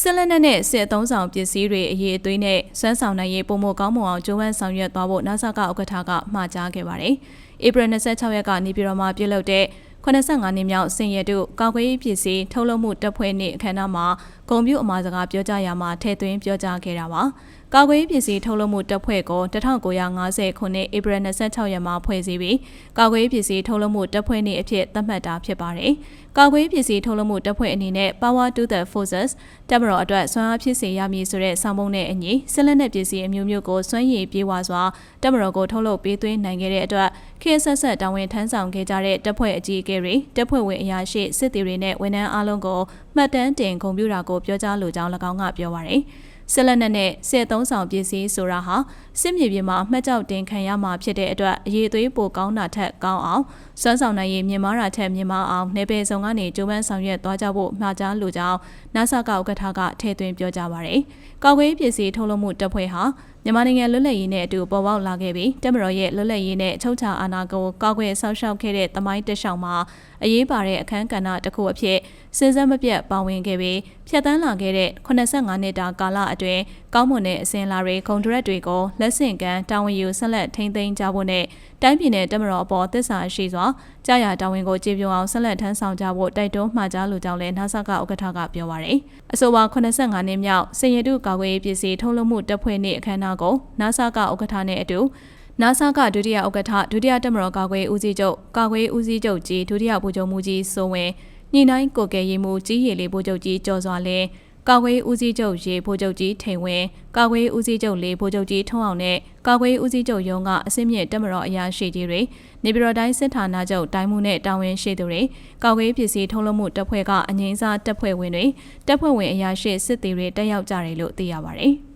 စစ်လက်နက်နဲ့စစ်အသုံးဆောင်ပစ္စည်းတွေအရေးအသွေးနဲ့စွမ်းဆောင်နိုင်ရေးပုံမကောင်းမွန်အောင်ကြိုးပမ်းဆောင်ရွက်သွားဖို့နာဆာကဥက္ကဋ္ဌကမှာကြားခဲ့ပါတယ်။ဧပြီ26ရက်ကနေပြည်တော်မှာပြုလုပ်တဲ့85နှစ်မြောက်စင်ရတုကာကွယ်ရေးပစ္စည်းထုတ်လုပ်မှုတပ်ဖွဲ့နှင့်အခမ်းအနားမှာဂုံပြူအမှာစကားပြောကြားရာမှာထည့်သွင်းပြောကြားခဲ့တာပါ။ကာကွယ်ရေးပစ္စည်းထုတ်လုပ်မှုတပ်ဖွဲ့ကို1950ခုနှစ်ဧပြီ26ရက်မှာဖွဲ့စည်းပြီးကာကွယ်ရေးပစ္စည်းထုတ်လုပ်မှုတပ်ဖွဲ့နှင့်အဖြစ်သတ်မှတ်တာဖြစ်ပါတယ်။ကာကွယ်ရေးပစ္စည်းထုတ်လုပ်မှုတပ်ဖွဲ့အနေနဲ့ Power to the Forces တပ်မတော်အတွက်စွမ်းအားဖြစ်စေရမည်ဆိုတဲ့ဆောင်ပုဒ်နဲ့အညီစစ်လက်နက်ပစ္စည်းအမျိုးမျိုးကိုစွမ်းရည်ပြေဝစွာတပ်မတော်ကိုထုတ်လုပ်ပေးသွင်းနိုင်ခဲ့တဲ့အတွက်ခေတ်ဆက်ဆက်တာဝန်ထမ်းဆောင်ခဲ့ကြတဲ့တပ်ဖွဲ့အကြီးအကဲတွေတပ်ဖွဲ့ဝင်အရာရှိစစ်သည်တွေနဲ့ဝန်ထမ်းအားလုံးကိုမှတ်တမ်းတင်ဂုဏ်ပြုတာကိုပြောကြားလိုကြောင်း၎င်းကပြောပါရယ် ဆက်လက်နက်နဲ့စစ်သုံးဆောင်ပစ္စည်းဆိုတာဟာစစ်မြေပြင်မှာမှတ်ကြောက်တင်ခံရမှာဖြစ်တဲ့အတွက်အရေးသွေးပိုကောင်းတာထက်ကောင်းအောင်စွမ်းဆောင်နိုင်ရေးမြင်မာတာထက်မြင်မာအောင်နေပယ်ဆောင်ကနေကြိုးပမ်းဆောင်ရွက်သွားကြဖို့မှာကြားလိုကြောင်းနာဆာကဥက္ကဋ္ဌကထည့်သွင်းပြောကြားပါရယ်။ကောက်ွေးပစ္စည်းထုတ်လုပ်မှုတပ်ဖွဲ့ဟာမြန်မာနိုင်ငံလွတ်လပ်ရေးနဲ့အတူပေါ်ပေါက်လာခဲ့ပြီးတပ်မတော်ရဲ့လွတ်လပ်ရေးနဲ့အချုပ်အခြာအာဏာကိုကောက်ွယ်ဆောက်ရှောက်ခဲ့တဲ့တမိုင်းတက်ဆောင်မှာအရေးပါတဲ့အခမ်းကဏ္ဍတစ်ခုအဖြစ်စဉ်ဆက်မပြတ်ပါဝင်ခဲ့ပြီးဖြတ်တန်းလာခဲ့တဲ့85နှစ်တာကာလအတွင်းကောင်းမွန်တဲ့အစဉ်လာတွေဂုံဒရက်တွေကိုလက်ဆင့်ကမ်းတာဝန်ယူဆက်လက်ထိန်းသိမ်းကြဖို့နဲ့တိုင်းပြည်နယ်တပ်မတော်အပေါ်သစ္စာရှိစွာ ကြာရတာဝန်ကိုကြေပြအောင်ဆက်လက်ထမ်းဆောင်ကြဖို့တိုက်တွန်းမှာကြားလိုကြောင်းလည်းနာဆာကဥက္ကဋ္ဌကပြောပါရယ်အဆိုပါ85နှစ်မြောက်စင်ရတုကာကွယ်ရေးပစ္စည်းထုတ်လုပ်မှုတပ်ဖွဲ့နှင့်အခမ်းအနားကိုနာဆာကဥက္ကဋ္ဌနဲ့အတူနာဆာကဒုတိယဥက္ကဋ္ဌဒုတိယတပ်မတော်ကာကွယ်ဦးစီးချုပ်ကာကွယ်ဦးစီးချုပ်ကြီးဒုတိယဗိုလ်ချုပ်မှုကြီးစိုးဝင်းညှိနှိုင်းကိုကယ်ရေးမှုကြီးရည်လေးဗိုလ်ချုပ်ကြီးကျော်စွာလင်း ကာကွယ်ဦးစီးချုပ်ရေဗိုလ်ချုပ်ကြီးထိန်ဝင်းကာကွယ်ဦးစီးချုပ်လေးဗိုလ်ချုပ်ကြီးထုံးအောင်နဲ့ကာကွယ်ဦးစီးချုပ်ရုံးကအစင်းမြင့်တက်မတော်အရာရှိကြီးတွေနေပြည်တော်တိုင်းစစ်ဌာနချုပ်တိုင်းမှုနဲ့တာဝန်ရှိသူတွေကာကွယ်ပစ္စည်းထုတ်လုပ်မှုတပ်ဖွဲ့ကအငိမ့်စားတပ်ဖွဲ့ဝင်တွေတပ်ဖွဲ့ဝင်အရာရှိစစ်သည်တွေတက်ရောက်ကြတယ်လို့သိရပါတယ်။